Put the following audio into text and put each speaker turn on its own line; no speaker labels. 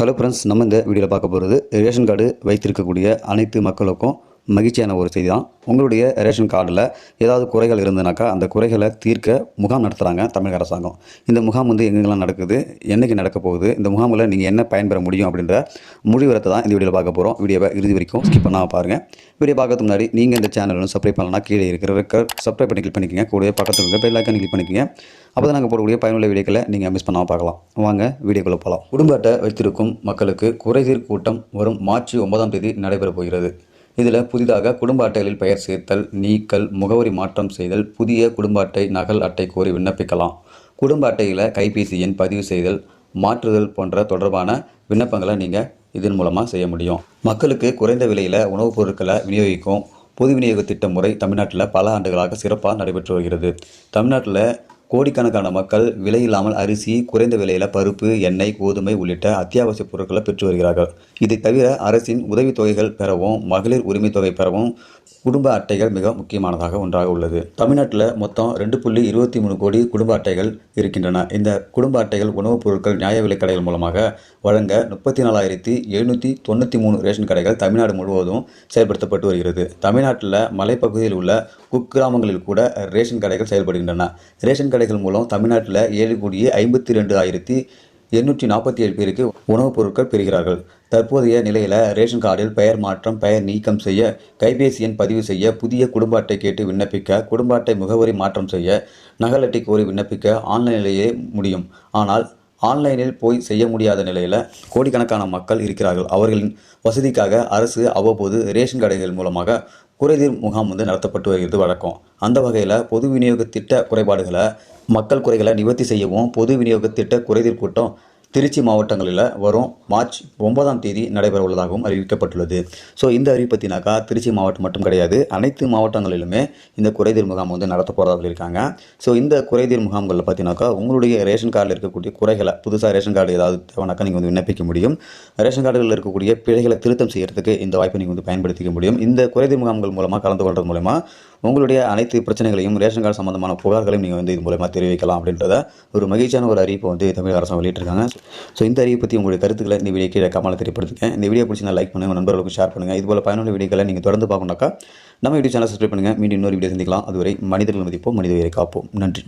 Hello friends நம்ம இந்த வீடியோவில் பார்க்க போகிறது ரேஷன் கார்டு வைத்திருக்கக்கூடிய அனைத்து மக்களுக்கும் மகிழ்ச்சியான ஒரு செய்தி தான் உங்களுடைய ரேஷன் கார்டில் ஏதாவது குறைகள் இருந்ததுனாக்கா அந்த குறைகளை தீர்க்க முகாம் நடத்துகிறாங்க தமிழக அரசாங்கம். இந்த முகாம் வந்து எங்கெங்கெல்லாம் நடக்குது என்னைக்கு நடக்க போகுது இந்த முகாமில் நீங்கள் என்ன பயன்பெற முடியும் அப்படின்ற முடிவரத்தை தான் இந்த வீடியோவில் பார்க்க போகிறோம் வீடியோவை இறுதி வரைக்கும் ஸ்கிப் பண்ணாமல் பாருங்கள் வீடியோ பார்க்கறதுக்கு முன்னாடி நீங்கள் இந்த சேனலும் சப்ஸ்கிரைப் பண்ணலாம் கீழே இருக்கிற ரெக்கர் சப்ஸ்கிரைப் பண்ணி கிளிக் பண்ணிக்கங்க. கூடவே பக்கத்தில் இருக்கிற பெல் ஐக்கான் கிளிக் பண்ணிக்கங்க. அப்போ தான் நாங்கள் போடக்கூடிய பயனுள்ள வீடியோக்களை நீங்கள் மிஸ் பண்ணாமல் பார்க்கலாம். வாங்க வீடியோக்குள்ளே போகலாம் குடும்ப அட்டை வைத்திருக்கும் மக்களுக்கு குறைதீர் கூட்டம் வரும் மார்ச் ஒன்பதாம் தேதி நடைபெறப் போகிறது. இதில் புதிதாக குடும்ப அட்டைகளில் பெயர் சேர்த்தல் நீக்கல் முகவரி மாற்றம் செய்தல் புதிய குடும்ப அட்டை நகல் அட்டை கோரி விண்ணப்பிக்கலாம். குடும்ப அட்டையில் கைபேசி எண் பதிவு செய்தல் மாற்றுதல் போன்ற தொடர்பான விண்ணப்பங்களை நீங்கள் இதன் மூலமாக செய்ய முடியும். மக்களுக்கு குறைந்த விலையில் உணவுப் பொருட்களை விநியோகிக்கும் பொது விநியோக திட்ட முறை தமிழ்நாட்டில் பல ஆண்டுகளாக சிறப்பாக நடைபெற்று வருகிறது. தமிழ்நாட்டில் கோடிக்கணக்கான மக்கள் விலையில்லாமல் அரிசி குறைந்த விலையில் பருப்பு எண்ணெய் கோதுமை உள்ளிட்ட அத்தியாவசிய பொருட்களை பெற்று வருகிறார்கள். இதை தவிர அரசின் உதவித்தொகைகள் பெறவும் மகளிர் உரிமை தொகை பெறவும் குடும்ப அட்டைகள் மிக முக்கியமானதாக ஒன்றாக உள்ளது. தமிழ்நாட்டில் மொத்தம் ரெண்டு புள்ளி இருபத்தி மூணு கோடி குடும்ப அட்டைகள் இருக்கின்றன. இந்த குடும்ப அட்டைகள் உணவுப் பொருட்கள் நியாய விலைக் கடைகள் மூலமாக வழங்க முப்பத்தி நாலாயிரத்தி எழுநூற்றி தொண்ணூற்றி மூணு ரேஷன் கடைகள் தமிழ்நாடு முழுவதும் செயல்படுத்தப்பட்டு வருகிறது. தமிழ்நாட்டில் மலைப்பகுதியில் உள்ள குக்கிராமங்களில் கூட ரேஷன் கடைகள் செயல்படுகின்றன. ரேஷன் கடை கடைகள் மூலம் தமிழ்நாட்டில் ஏழு கோடியே ஐம்பத்தி ரெண்டு ஆயிரத்தி எண்ணூற்றி நாற்பத்தி ஏழு பேருக்கு உணவுப் பொருட்கள் பெறுகிறார்கள். தற்போதைய நிலையில் ரேஷன் கார்டில் பெயர் மாற்றம் பெயர் நீக்கம் செய்ய கைபேசி எண் பதிவு செய்ய புதிய குடும்ப அட்டை கேட்டு விண்ணப்பிக்க குடும்ப அட்டை முகவரி மாற்றம் செய்ய நகல் அட்டை கோரி விண்ணப்பிக்க ஆன்லைனிலேயே முடியும். ஆனால் ஆன்லைனில் போய் செய்ய முடியாத நிலையில் கோடிக்கணக்கான மக்கள் இருக்கிறார்கள். அவர்களின் வசதிக்காக அரசு அவ்வப்போது ரேஷன் கடைகள் மூலமாக குறைதீர் முகாம் வந்து நடத்தப்பட்டு வருகிறது வழக்கம். அந்த வகையில் பொது விநியோக திட்ட குறைபாடுகளை மக்கள் குறைகளை நிவர்த்தி செய்யவும் பொது விநியோக திட்ட குறைதீர் கூட்டம் திருச்சி மாவட்டங்களில் வரும் மார்ச் ஒன்பதாம் தேதி நடைபெற உள்ளதாகவும் அறிவிக்கப்பட்டுள்ளது. ஸோ இந்த அறிவிப்பத்தினாக்கா திருச்சி மாவட்டம் மட்டும் கிடையாது அனைத்து மாவட்டங்களிலுமே இந்த குறைதீர் முகாம் வந்து நடத்த போகிறதா சொல்லியிருக்காங்க. ஸோ இந்த குறைதீர் முகாம்களில் பார்த்தீங்கன்னாக்கா உங்களுடைய ரேஷன் கார்டில் இருக்கக்கூடிய குறைகளை புதுசாக ரேஷன் கார்டு ஏதாவது தேவைனாக்கா நீங்கள் வந்து விண்ணப்பிக்க முடியும். ரேஷன் கார்டுகளில் இருக்கக்கூடிய பிழைகளை திருத்தம் செய்யறதுக்கு இந்த வாய்ப்பை நீங்கள் வந்து பயன்படுத்திக்க முடியும். இந்த குறைதீர் முகாம்கள் மூலமாக கலந்து கொள்றது மூலமாக உங்களுடைய அனைத்து பிரச்சனைகளையும் ரேஷன் கார்டு சம்பந்தமான புகார்களையும் நீங்கள் வந்து இது மூலமாக தெரிவிக்கலாம் அப்படின்றத ஒரு மகிழ்ச்சியான ஒரு அறிவிப்பை வந்து தமிழக அரசு வெளியிட்டிருக்காங்க. ஸோ இந்த அறிவை பற்றி உங்களுடைய கருத்துக்களை இந்த வீடியோ கீழே கமலை தெரியப்படுத்துங்க. இந்த வீடியோ பிடிச்சி லைக் பண்ணுங்கள் நண்பர்களுக்கும் நண்பர்களுக்கு ஷேர் பண்ணுங்கள் இது போல் பயனுள்ள வீடியோக்களை நீங்கள் தொடர்ந்து பார்க்கணுனாக்கா நம்ம யூடியூப் சேனல் சப்ஸ்கிரைப் பண்ணுங்கள் மீண்டும் இன்னொரு வீடியோ சந்திக்கலாம். அதுவரை மனிதர்கள் மதிப்போம் மனித உயிரை காப்போம். நன்றி.